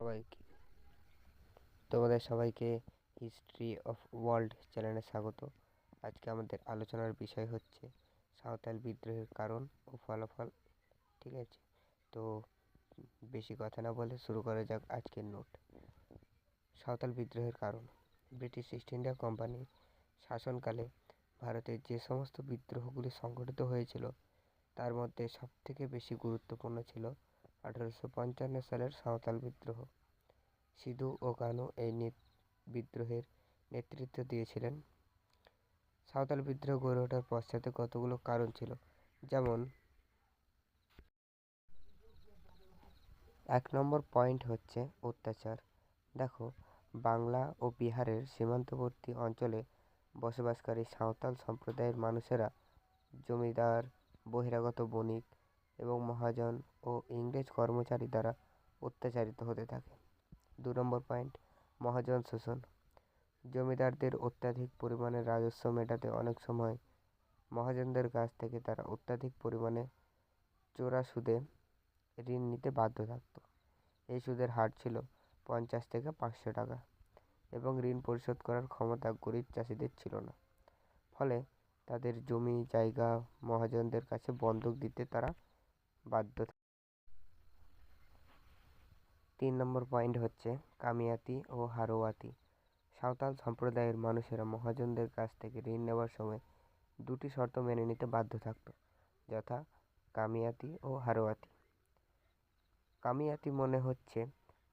সবাইকে। তোমাদের সবাইকে হিস্ট্রি অফ ওয়ার্ল্ড চ্যানেলে স্বাগত। আজকে আমাদের আলোচনার বিষয় হচ্ছে সাঁওতাল বিদ্রোহের কারণ ও ফলাফল, ঠিক আছে? তো বেশি কথা না বলে শুরু করা যাক আজকের নোট। সাঁওতাল বিদ্রোহের কারণ, ব্রিটিশ ইস্ট ইন্ডিয়া কোম্পানির শাসনকালে ভারতে যে সমস্ত বিদ্রোহগুলি সংঘটিত হয়েছিল, তার মধ্যে সবথেকে বেশি গুরুত্বপূর্ণ ছিল আঠারোশো পঞ্চান্ন সালের সাঁওতাল বিদ্রোহ। সিধু ও কানু এই বিদ্রোহের নেতৃত্ব দিয়েছিলেন। সাঁওতাল বিদ্রোহ গড়ে ওঠার পশ্চাতে কতগুলো কারণ ছিল? যেমন, এক নম্বর পয়েন্ট হচ্ছে অত্যাচার। দেখো, বাংলা ও বিহারের সীমান্তবর্তী অঞ্চলে বসবাসকারী সাঁওতাল সম্প্রদায়ের মানুষেরা জমিদার, বহিরাগত বণিক এবং মহাজন ও ইংরেজ কর্মচারী দ্বারা অত্যাচারিত হতে থাকে। দু নম্বর পয়েন্ট, মহাজন শোষণ। জমিদারদের অত্যাধিক পরিমাণে রাজস্ব মেটাতে অনেক সময় মহাজনদের কাছ থেকে তারা অত্যাধিক পরিমাণে চোরা সুদে ঋণ নিতে বাধ্য থাকত। এই সুদের হার ছিল পঞ্চাশ থেকে পাঁচশো টাকা এবং ঋণ পরিশোধ করার ক্ষমতা গরিব চাষিদের ছিল না। ফলে তাদের জমি, জায়গা মহাজনদের কাছে বন্ধক দিতে তারা বাধ্য তিন নম্বর পয়েন্ট হচ্ছে কামিয়াতি ও হারোয়াতি। সাঁওতাল সম্প্রদায়ের মানুষেরা মহাজনদের কাছ থেকে ঋণ নেওয়ার সময় দুটি শর্ত মেনে নিতে বাধ্য থাকত, যথা কামিয়াতি ও হারোয়াতি। কামিয়াতি মনে হচ্ছে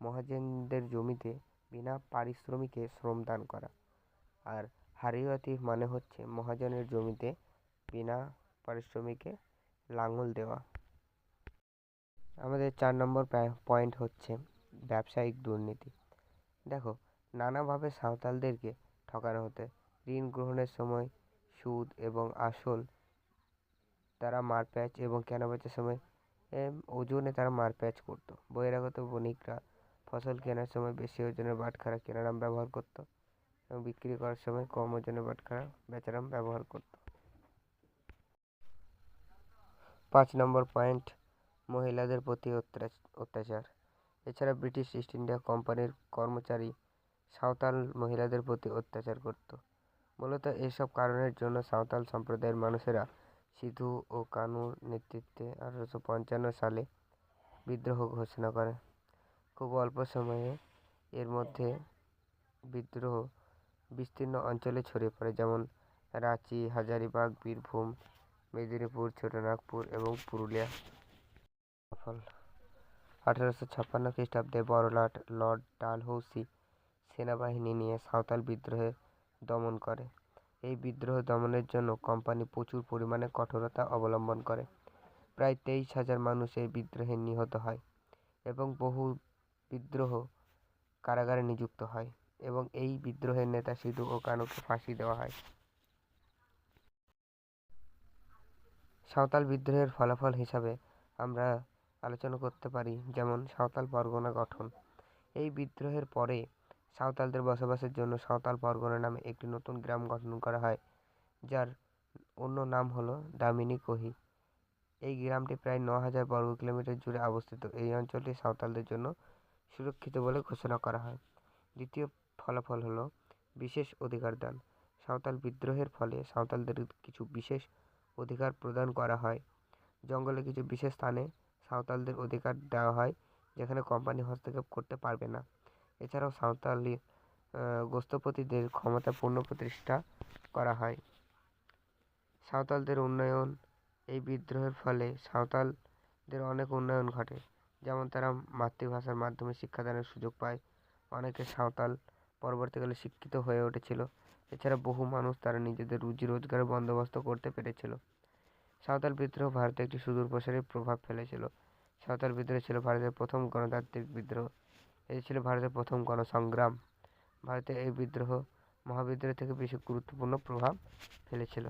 মহাজনদের জমিতে বিনা পারিশ্রমিকে শ্রমদান করা, আর হারিয়াতি মানে হচ্ছে মহাজনের জমিতে বিনা পারিশ্রমিকে লাঙল দেওয়া। আমাদের চার নম্বর পয়েন্ট হচ্ছে ব্যবসায়িক দুর্নীতি। দেখো, নানাভাবে সাঁওতালদেরকে ঠকানো হতে, ঋণ গ্রহণের সময় সুদ এবং আসল তারা মারপ্যাচ এবং কেনাবেচার সময় ওজনে তারা মারপ্যাচ করতো। বহিরাগত বণিকরা ফসল কেনার সময় বেশি ওজনের বাটখারা কেনারাম ব্যবহার করতো এবং বিক্রি করার সময় কম ওজনের বাটখারা বেচারাম ব্যবহার করতো। পাঁচ নম্বর পয়েন্ট মহিলাদের প্রতি অত্যাচার। এছাড়া ব্রিটিশ ইস্ট ইন্ডিয়া কোম্পানির কর্মচারী সাঁওতাল মহিলাদের প্রতি অত্যাচার করত। মূলত এসব কারণের জন্য সাঁওতাল সম্প্রদায়ের মানুষেরা সিধু ও কানুর নেতৃত্বে আঠারোশো পঞ্চান্ন সালে বিদ্রোহ ঘোষণা করে। খুব অল্প সময়ে এর মধ্যে বিদ্রোহ বিস্তীর্ণ অঞ্চলে ছড়িয়ে পড়ে, যেমন রাঁচি, হাজারিবাগ, বীরভূম, মেদিনীপুর, ছোটনাগপুর এবং পুরুলিয়া। ফল। আঠারোশো ছাপ্পান্ন খ্রিস্টাব্দে বড়লাট লর্ড ডালহৌসি সেনাবাহিনী নিয়ে সাঁওতাল বিদ্রোহে দমন করে। এই বিদ্রোহ দমনের জন্য কোম্পানি প্রচুর পরিমাণে কঠোরতা অবলম্বন করে। প্রায় তেইশ হাজার মানুষ এই বিদ্রোহে নিহত হয় এবং বহু বিদ্রোহ কারাগারে নিযুক্ত হয় এবং এই বিদ্রোহের নেতা সিধু ও কানুকে ফাঁসি দেওয়া হয়। সাঁওতাল বিদ্রোহের ফলাফল হিসাবে আমরা আলোচনা করতে পারি, যেমন সাঁওতাল পরগনা গঠন। এই বিদ্রোহের পরে সাঁওতালদের বসবাসের জন্য সাঁওতাল পরগনা নামে একটি নতুন গ্রাম গঠন করা হয়, যার অন্য নাম হলো দামিনী কোহি। এই গ্রামটি প্রায় ন হাজার বর্গ কিলোমিটার জুড়ে অবস্থিত। এই অঞ্চলটি সাঁওতালদের জন্য সুরক্ষিত বলে ঘোষণা করা হয়। দ্বিতীয় ফলাফল হলো বিশেষ অধিকার দান। সাঁওতাল বিদ্রোহের ফলে সাঁওতালদের কিছু বিশেষ অধিকার প্রদান করা হয়। জঙ্গলে কিছু বিশেষ স্থানে সাঁওতালদের অধিকার দেওয়া হয়, যেখানে কোম্পানি হস্তক্ষেপ করতে পারবে না। এছাড়াও সাঁওতালি গোষ্ঠপতিদের ক্ষমতা পুনঃপ্রতিষ্ঠা করা হয়। সাঁওতালদের উন্নয়ন, এই বিদ্রোহের ফলে সাঁওতালদের অনেক উন্নয়ন ঘটে। যেমন তারা মাতৃভাষার মাধ্যমে শিক্ষাদানের সুযোগ পায়। অনেকে সাঁওতাল পরবর্তীকালে শিক্ষিত হয়ে উঠেছিল। এছাড়া বহু মানুষ তারা নিজেদের রুজি রোজগারের বন্দোবস্ত করতে পেরেছিল। সাঁওতাল বিদ্রোহ ভারতে একটি সুদূর প্রসারী প্রভাব ফেলেছিল। সাঁওতাল বিদ্রোহ ছিল ভারতের প্রথম গণতান্ত্রিক বিদ্রোহ। এটি ছিল ভারতের প্রথম গণসংগ্রাম। ভারতে এই বিদ্রোহ মহাবিদ্রোহ থেকে বেশি গুরুত্বপূর্ণ প্রভাব ফেলেছিল।